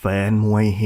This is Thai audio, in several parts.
แฟนมวยเฮ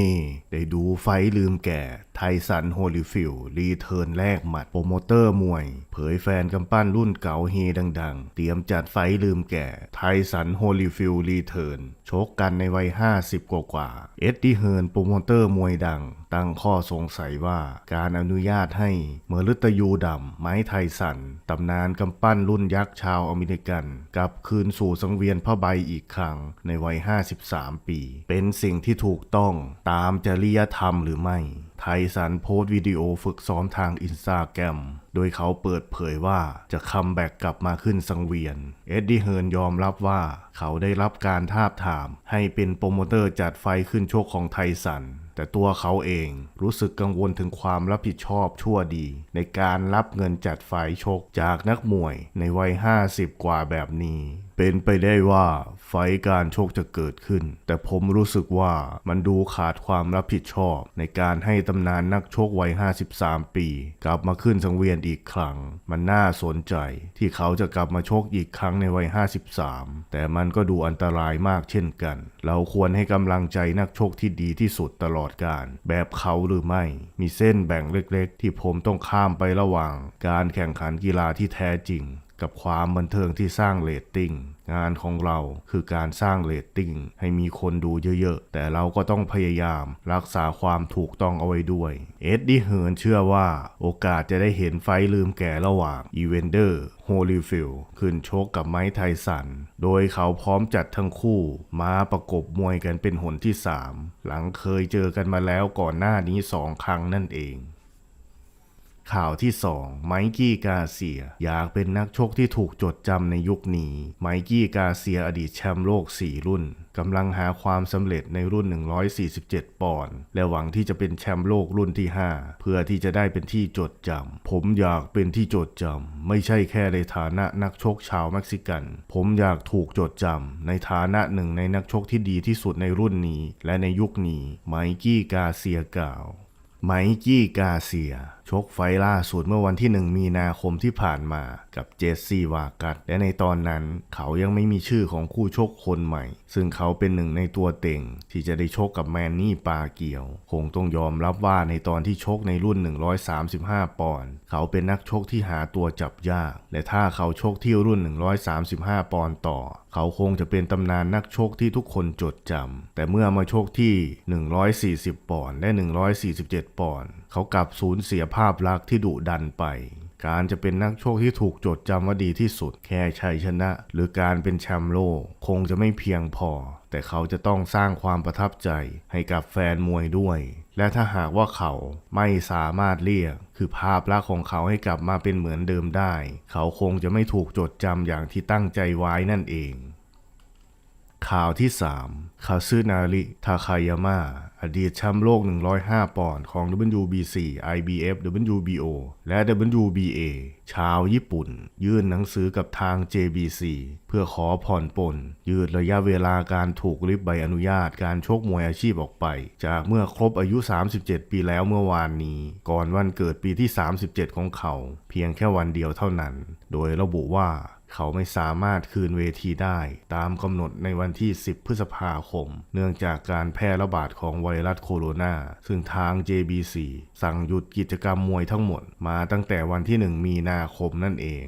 ได้ดูไฟลืมแก่ ไทสันโฮลิฟิลรีเทิร์นแรกหมัดโปรโมเตอร์มวย เผยแฟนกำปั้นรุ่นเก่าเฮดังๆ เตรียมจัดไฟลืมแก่ ไทสันโฮลิฟิลรีเทิร์นชกกันในวัย 50 กว่าเอ็ดดี้เฮิร์นโปรโมเตอร์มวยดัง ตั้งข้อสงสัยว่าการอนุญาตให้เมอร์ลตยูดำไม้ไทสันตำนานกำปั้นรุ่นยักษ์ชาวอเมริกันกลับคืนสู่สังเวียนผ้าใบอีกครั้งในวัย 53 ปี เป็นสิ่งที่ถูกต้องตามจริยธรรมหรือไม่ ไทสันโพสต์วิดีโอฝึกซ้อมทางอินสตาแกรมโดยเขาเปิดเผยว่าจะคัมแบ็กกลับมาขึ้นสังเวียน เอ็ดดี้เฮิร์นยอมรับว่าเขาได้รับการทาบทาม ให้เป็นโปรโมเตอร์จัดไฟขึ้นโชคของไทสัน แต่ตัวเขาเองรู้สึกกังวลถึงความรับผิดชอบชั่วดี ในการรับเงินจัดไฟชกจากนักมวยในวัย 50 กว่าแบบนี้เป็นไปได้ว่าไฟการโชกจะเกิดขึ้น แต่ผมรู้สึกว่ามันดูขาดความรับผิดชอบ ในการให้ตำนานนักโชกวัย 53 ปี กลับมาขึ้นสังเวียนอีกครั้ง มันน่าสนใจ ที่เขาจะกลับมาโชกอีกครั้งในวัย 53 แต่มันก็ดูอันตรายมากเช่นกัน เราควรให้กำลังใจนักโชกที่ดีที่สุดตลอดการ แบบเขาหรือไม่ มีเส้นแบ่งเล็กๆ ที่ผมต้องข้ามไประหว่าง การแข่งขันกีฬาที่แท้จริง กับความบันเทิงที่สร้างเรตติ้งงานของเราคือการสร้างเรตติ้งให้มีคนดูเยอะๆ แต่เราก็ต้องพยายามรักษาความถูกต้องเอาไว้ด้วย เอ็ดดี้เฮิร์นเชื่อว่าโอกาสจะได้เห็นไฟลืมแก่ระหว่างอีเวนเดอร์โฮลิฟิลขึ้นโชกกับไมค์ไทสัน โดยเขาพร้อมจัดทั้งคู่ มาประกบมวยกันเป็นหนที่ 3 หลังเคยเจอกันมาแล้วก่อนหน้านี้สองครั้งนั่นเอง ข่าวที่ 2 ไมกี้กาเซีย อยากเป็นนักชกที่ถูกจดจำในยุคนี้ ไมกี้กาเซียอดีตแชมป์โลก 4 รุ่นกำลังหาความสำเร็จในรุ่น 147 ปอนด์และหวังที่จะเป็นแชมป์โลกรุ่นที่ 5 เพื่อที่จะได้เป็นที่จดจำผมอยากเป็นที่จดจำไม่ใช่แค่ในฐานะนักชกชาวเม็กซิกัน ผมอยากถูกจดจำในฐานะหนึ่งในนักชกที่ดีที่สุดในรุ่นนี้ และในยุคนี้ไมกี้กาเซียกล่าวไมกี้กาเซียชกไฟล่าสุดเมื่อวันที่ 1 มีนาคมที่ผ่านมากับเจสซี่วากัสและในตอนนั้นเขายังไม่มีชื่อของคู่ชกคนใหม่ ซึ่งเขาเป็นหนึ่งในตัวเต็ง ที่จะได้ชกกับแมนนี่ปาเกียว คงต้องยอมรับว่าในตอนที่ชกในรุ่น 135 ปอนด์เขาเป็นนักชกที่หาตัวจับยาก และถ้าเขาชกที่รุ่น 135 ปอนด์ต่อ เขาคงจะเป็นตำนานนักชกที่ทุกคนจดจำแต่เมื่อมาชกที่ 140 ปอนด์และ 147 ปอนด์เขากลับสูญเสียภาพลักษณ์ที่ดุดันไป การจะเป็นนักโชคที่ถูกจดจำว่าดีที่สุด แค่ชัยชนะ หรือการเป็นแชมป์โลก คงจะไม่เพียงพอ แต่เขาจะต้องสร้างความประทับใจให้กับแฟนมวยด้วย และถ้าหากว่าเขาไม่สามารถเรียก คือภาพลักษณ์ของเขาให้กลับมาเป็นเหมือนเดิมได้ เขาคงจะไม่ถูกจดจำอย่างที่ตั้งใจไว้นั่นเอง ข่าวที่ 3 คาซึนาริ ทาคายาม่าอดีตแชมป์โลก 105 ปอนด์ของ WBC IBF WBO และ WBA ชาวญี่ปุ่น ยื่นหนังสือกับทาง JBC เพื่อขอผ่อนปลนยืดระยะเวลาการถูกริบใบอนุญาตการชกมวยอาชีพออกไป จากเมื่อครบอายุ 37 ปีแล้วเมื่อวานนี้ ก่อนวันเกิดปีที่ 37 ของเขา เพียงแค่วันเดียวเท่านั้น โดยระบุว่า เขาไม่สามารถคืนเวทีได้ตามกำหนดในวันที่ 10 พฤษภาคม เนื่องจากการแพร่ระบาดของไวรัสโคโรนา ซึ่งทาง JBC สั่งหยุดกิจกรรมมวยทั้งหมดมาตั้งแต่วันที่ 1 มีนาคมนั่นเอง